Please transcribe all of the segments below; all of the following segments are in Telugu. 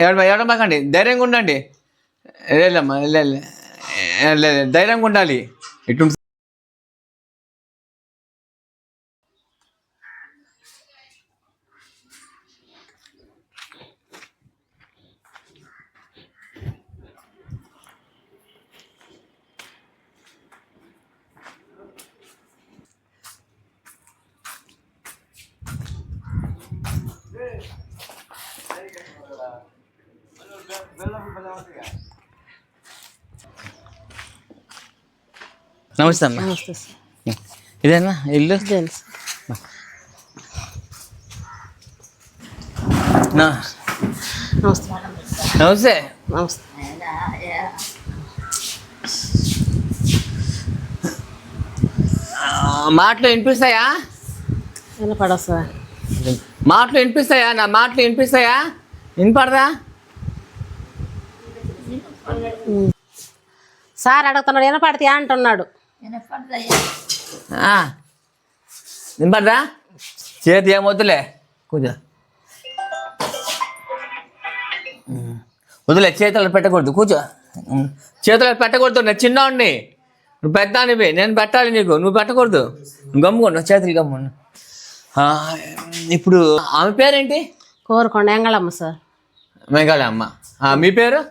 ఎవడ ఎవడమాకండి ధైర్యంగా ఉండండి. లేదమ్మా లేదు ధైర్యంగా ఉండాలి. ఎటు నమస్తే అమ్మా. నమస్తే సార్. ఇదేనా? ఇల్లు? తెలుసు నమస్తే నమస్తే. నమస్తే. ఆ, మాటలు వినిపిస్తాయా? వినపడా సార్ మాటలు వినిపిస్తాయా? నా మాటలు వినిపిస్తాయా? వినపడదా? సార్ అడుగుతున్నాడు వినపడితే అంటున్నాడు. ఆ. వినపడదా? చేతి ఏం వద్దులే. కూర్చో. వదిలే చేతులు పెట్టకూడదు. కూర్చో. చేతులు పెట్టకూడదు. నేను చిన్నవాడిని నువ్వు పెద్దానివి. నేను పెట్టాలి నీకు. నువ్వు పెట్టకూడదు. నువ్వు గమ్ముకున్నావు చేతులు గమ్మున్నా ఆ, ఇప్పుడు ఆమె పేరేంటి? కోరుకోండి ఎంగళమ్మ సార్. ఆ, మీ పేరు?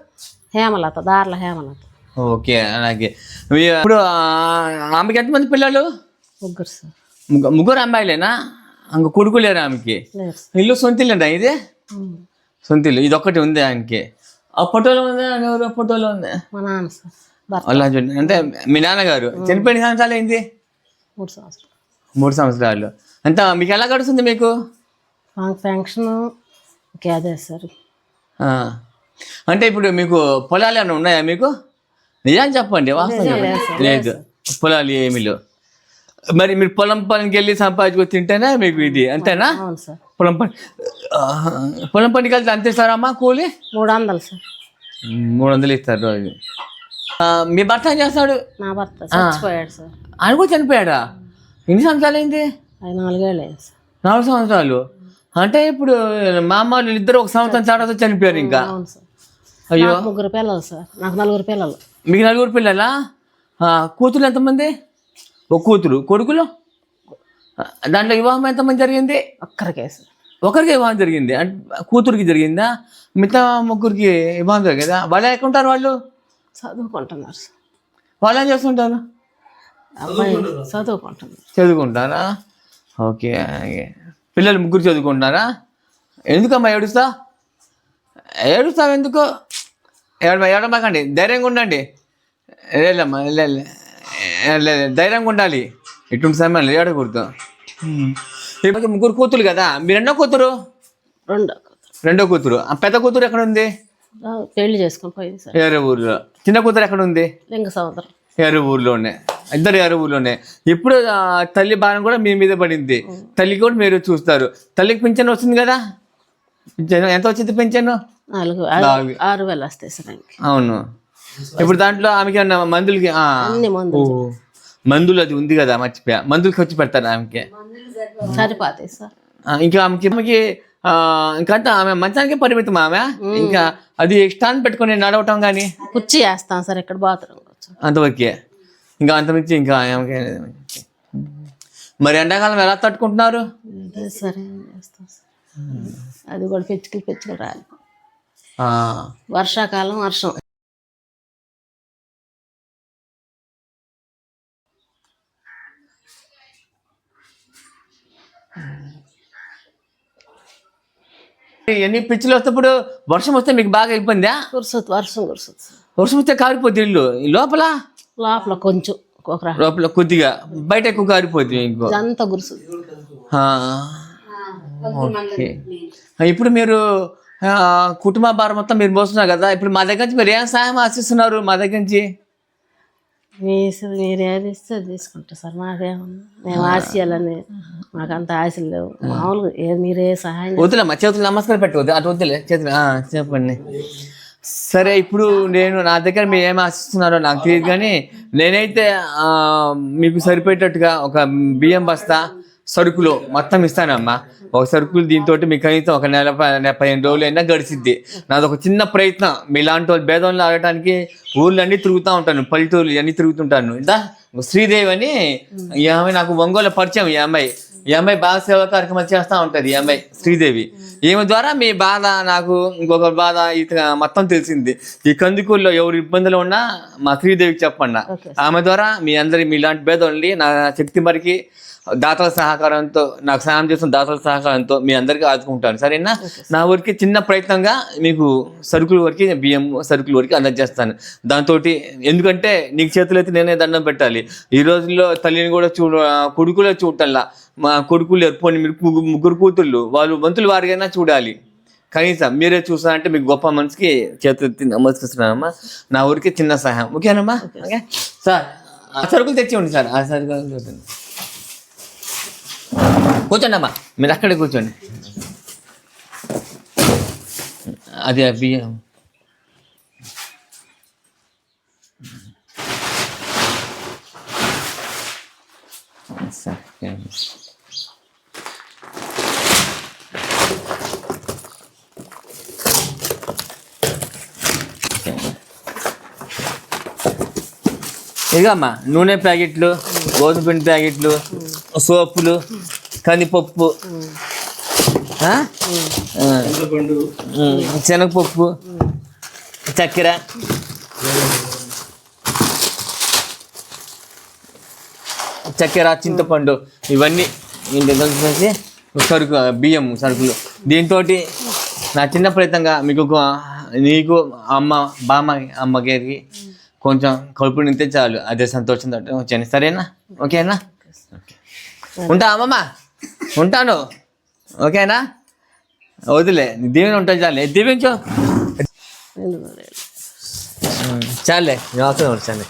హేమలత దార్ల హేమలత. ఓకే అలాగే. మీ- ఇప్పుడు ఆ, ఆమెకి ఎంతమంది పిల్లలు? ముగ్గురు సార్. ముగ్గు- ముగ్గురు అమ్మాయిలేనా? ఇంక కొడుకు లేరు ఆమెకి? లేరు సార్. ఇల్లు సొంత ఇల్లేనా ఇది? ఉమ్. సొంత ఇల్లు ఉంది ఆయనకి. ఆ ఫోటోలో ఉందా? ఎవరు ఫోటోలో ఉంది? మా నాన్న సార్. భర్త అలా చూడండి అంటే మీ నాన్నగారు. చనిపోయిన సంవత్సరాలు అయింది మూడు సంవత్సరాలు. మూడు సంవత్సరాలు. అంతా మీకు ఎలా గడుస్తుంది మీకు? ఇంకే అదే సార్. ఆ. అంటే ఇప్పుడు మీకు పొలాలు ఏమైనా ఉన్నాయా మీకు? నిజాన్ని చెప్పండి వాస్తవం చెప్పండి. లేదు పొలాలు ఏమీ లేవు. మరి మీరు పొలం పనికి వెళ్ళి సంపాదించుకొని తింటేనే మీకు ఇది అంతేనా? అవును సార్. పొలం పని. పొలం పనికి వెళ్తే అంతే ఇస్తారమ్మా కూలి? మూడు వందలు సార్. మూడు వందలు ఇస్తారు రోజు. మీ భర్త ఏం చేస్తాడు? నా భర్త చచ్చిపోయాడు సార్. ఆయన కూడా చనిపోయాడా? ఎన్ని సంవత్సరాలు అయింది? నాలుగేళ్ళు అయింది సార్. నాలుగు సంవత్సరాలు? అంటే ఇప్పుడు మా అమ్మ ఇద్దరు ఒక సంవత్సరం తర్వాత చనిపోయారు ఇంకా. అవును సార్. అయ్యో. ముగ్గురు పిల్లలు సార్. నాకు నలుగురు పిల్లలు. మీకు నలుగురు పిల్లలా? కూతురు ఎంతమంది? ఒక కూతురు. కొడుకులు? దాంట్లో వివాహం ఎంతమంది జరిగింది? ఒక్కరికే సార్. ఒకరికి వివాహం జరిగింది. అంటే కూతురికి జరిగిందా? మిగతా ముగ్గురికి వివాహం జరిగిందా? వాళ్ళు ఎక్కడుంటారు వాళ్ళు? చదువుకుంటున్నారు సార్. వాళ్ళు ఏం చేస్తుంటారు? అబ్బాయి చదువుకుంటున్నారు. చదువుకుంటారా? ఓకే. ఓకే. పిల్లలు ముగ్గురు చదువుకుంటున్నారా? ఎందుకమ్మా ఏడుస్తా? ఏడుస్తావు ఎందుకు ఏడ ఏడమాకండి ధైర్యంగా ఉండండి. లేదమ్మా లే లే. ఏ, లే, లే. ధైర్యంగా ఉండాలి. ఇటువంటి సమయంలో ఏడకూడదు. ఇప్పుడు ముగ్గురు కూతురు కదా? మీరు ఎన్నో కూతురు? రెండో కూతురు. రెండో కూతురు. ఆ పెద్ద కూతురు ఎక్కడ ఉంది పెళ్ళి చేసుకొని పోయింది సార్. ఊర్లో. చిన్న కూతురు ఎక్కడ ఉంది లింగ సముద్రం వేరే ఊర్లోనే. ఇద్దరు వేరే ఊర్లోనే. ఇప్పుడు తల్లి భారం కూడా మీ మీద పడింది. తల్లి కూడా మీరు చూస్తారు. తల్లికి పింఛన్ వస్తుంది కదా? ఎంత వచ్చింది నాలుగు నాలుగు. ఆరు వేలు వస్తాయి సార్ ఇంక అవును. ఇప్పుడు దాంట్లో ఆమెకి ఏమన్నా మందులకి మందులు. అది ఉంది కదా మర్చిపోయా. మందులకి వచ్చి పెడతారు ఆమెకి. సరిపోతాయి సార్. ఇంకా ఆమెకి ఆమెకి ఆ, ఇంకంతా ఆమె మంచానికి పరిమితం ఆమె. ఇంకా అది ఇష్టాన్ని పెట్టుకొని నడవటం కానీ కుర్చీ వేస్తాం సార్ ఇక్కడ బాత్రూమ్ అంతవరకే. ఇంకా అంతమించి ఇంకా ఆమెకి మరి ఎండాకాలం ఎలా తట్టుకుంటున్నారు? చేస్తాం సార్. అది కూడా పెచ్చుకులు పెచ్చుకులు రాలి. వర్షాకాలం వర్షం. ఎన్ని పిచ్చులు వస్తేప్పుడు వర్షం వస్తే మీకు బాగా ఇబ్బందా కురుస్తుంది వర్షం కురుస్తుంది వర్షం వస్తే కారిపోద్ది ఇల్లు. లోపల? లోపల కొంచెం లోపల కొద్దిగా. బయట ఎక్కువ కారిపోద్ది ఇంకో. ఇదంతా కురుస్తుంది ఓకే. ఇప్పుడు మీరు కుటుంబ భారం మొత్తం మీరు మోస్తున్నారు కదా ఇప్పుడు మా దగ్గర నుంచి మీరు ఏం సహాయం ఆశిస్తున్నారు మా దగ్గర నుంచి? మీరు ఏది ఇస్తే తీసుకుంటాం సార్ మాకేమన్నా మేము ఆశయాలని మాకంత ఆశలు లేవు. మామూలుగా ఏ మీరు సహాయం వద్దులే మా చేతులు నమస్కారం పెట్టవద్దు అటు వద్దులే చేతులు ఆ, చెప్పండి. సరే ఇప్పుడు నేను నా దగ్గర మీరు ఏం ఆశిస్తున్నారో నాకు తెలియదు కానీ నేనైతే మీకు సరిపోయేటట్టుగా ఒక బియ్యం బస్తా సరుకులు మొత్తం ఇస్తానమ్మా. ఒక సరుకులు దీంతో మీకు కనీసం ఒక నెల పదిహేను రోజులు అయినా గడిచిద్ది. నాది ఒక చిన్న ప్రయత్నం. మీలాంటి వాళ్ళు భేదంలో ఆడటానికి ఊళ్ళన్నీ తిరుగుతూ ఉంటాను. పల్లెటూర్లు అన్నీ తిరుగుతుంటాను. ఇందా శ్రీదేవి అని ఈ అమ్మాయి నాకు ఒంగోలు పరిచయం ఈ అమ్మాయి. ఈ అమ్మాయి బాగా సేవా కార్యక్రమాలు చేస్తూ ఉంటుంది ఈ అమ్మాయి శ్రీదేవి. ఈమె ద్వారా మీ బాధ నాకు ఇంకొక బాధ ఇత మొత్తం తెలిసింది. ఈ కందుకూరులో ఎవరు ఇబ్బందులు ఉన్నా మా శ్రీదేవికి చెప్పండి. ఆమె ద్వారా మీ అందరి మీలాంటి భేదం నా శక్తి మరికి దాతల సహకారంతో నాకు సాయం చేసిన దాతల సహకారంతో మీ అందరికీ ఆదుకుంటాను. సరేనా? నా వరకు చిన్న ప్రయత్నంగా మీకు సరుకుల వరకు బియ్యం సరుకుల వరకు అందజేస్తాను. దాంతో ఎందుకంటే నీకు చేతులు అయితే నేనే దండం పెట్టాలి. ఈ రోజుల్లో తల్లిని కూడా చూడ కొడుకులే చూడటంలా. మా కొడుకులు ఎరుపోని మీరు ముగ్గు- ముగ్గురు కూతుళ్ళు వాళ్ళు వంతుల వారికైనా చూడాలి. కనీసం మీరే చూసారంటే మీకు గొప్ప మనసుకి చేతులెత్తి నమస్కరిస్తున్నానమ్మా. నా ఊరికి చిన్న సహాయం. ఓకేనమ్మా? ఓకే. సార్ ఆ సరుకులు తెచ్చి ఉండి సార్. ఆ సరుకులు. కూర్చోండి అమ్మా మీరు అక్కడే కూర్చోండి. అది బియ్యం. సార్ ఇదిగమ్మా నూనె ప్యాకెట్లు గోధుమ పిండి ప్యాకెట్లు సోపులు కందిపప్పు శనగపప్పు చక్కెర. చక్కెర చింతపండు ఇవన్నీ ఇంటి కలిసి సరుకు బియ్యం సరుకులు. దీంతో నా చిన్న ప్రయత్నంగా మీకు నీకు అమ్మ బామ్మ అమ్మగారికి కొంచెం కడుపు నింతే చాలు. అదే సంతోషం తోటి వచ్చాను సరేనా? ఓకేనా? ఓకే. ఉంటా అమ్మమ్మ. ఉంటాను. ఓకేనా? వదిలే. దీవెన ఉంటుంది చాలే. దీవించు. చాలే. అవసరం వచ్చాను